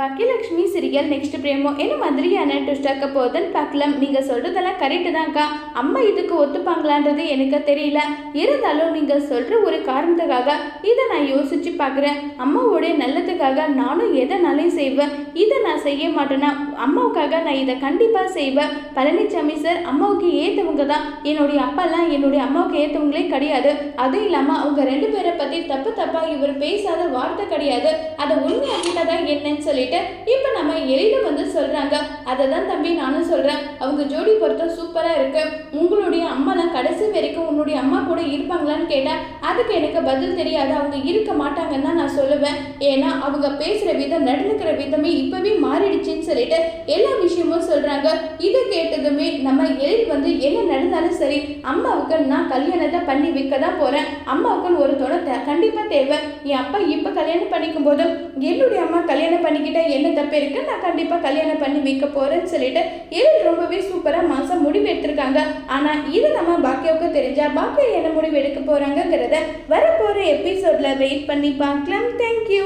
பக்கியலக்ஷ்மி serial next பிரேமோ என்ன மாதிரியான twist போதுன்னு பார்க்கலாம் நீங்கள் சொல்கிறதெல்லாம் கரெக்டு தான்க்கா. அம்மா இதுக்கு ஒத்துப்பாங்களான்றது எனக்கு தெரியல. இருந்தாலும் நீங்கள் சொல்கிற ஒரு காரணத்துக்காக இதை நான் யோசிச்சு பார்க்குறேன். அம்மாவோடைய நல்லதுக்காக நானும் எதனாலையும் செய்வேன். இதை நான் செய்ய மாட்டேன்னா அம்மாவுக்காக நான் இதை கண்டிப்பாக செய்வேன். பழனிசாமி சார் அம்மாவுக்கு ஏற்றவங்க தான். என்னுடைய அப்பாலாம் என்னுடைய அம்மாவுக்கு ஏற்றவங்களே கிடையாது. அதுவும் இல்லாமல் அவங்க ரெண்டு பேரை பற்றி தப்பு தப்பாக இவர் பேசாத வார்த்தை கிடையாது. அதை உண்மையாக்கிட்டதா என்னன்னு சொல்லிட்டு இப்போ நம்ம எளிதில் வந்து சொல்றாங்க. அதை தான் தம்பி நானும் சொல்றேன். அவங்க ஜோடி பொருத்தம் சூப்பரா இருக்கு. உங்களுடைய அம்மாலாம் கடைசி வரைக்கும் உன்னுடைய அம்மா கூட இருப்பாங்களான்னு கேட்டா அதுக்கு எனக்கு பதில் தெரியாது. அவங்க இருக்க மாட்டாங்கன்னு தான் நான் சொல்லுவேன். ஏன்னா அவங்க பேசுற விதம் நடந்துக்கிற விதமே இப்பவே மாறிடுச்சுன்னு சொல்லிட்டு எல்லா விஷயமும் சொல்றாங்க. இதை கேட்டதுமே நம்ம எழில் வந்து என்ன நடந்தாலும் சரி அம்மாவுக்கு நான் கல்யாணத்தை பண்ணி வைக்க தான் போறேன். அம்மாவுக்குன்னு ஒரு துணை தே- கண்டிப்பா தேவை. என் அப்பா இப்ப கல்யாணம் பண்ணிக்கும் போது என்னுடைய அம்மா கல்யாணம் பண்ணிக்கிட்டு பேருக்கு நான் கண்டிப்பா கல்யாணம் பண்ணி வைக்க போறேன்னு சொல்லிட்டு எழில் ரொம்பவே சூப்பரா மாசம் முடிவு எடுத்திருக்காங்க ஆனா இது நம்ம பாக்கியாவுக்கு தெரிஞ்சா பாக்கியா என்ன முடிவு எடுக்க போறாங்கங்கிறத வரப்போற எபிசோட்ல வெயிட் பண்ணி பார்க்கலாம். தேங்க்யூ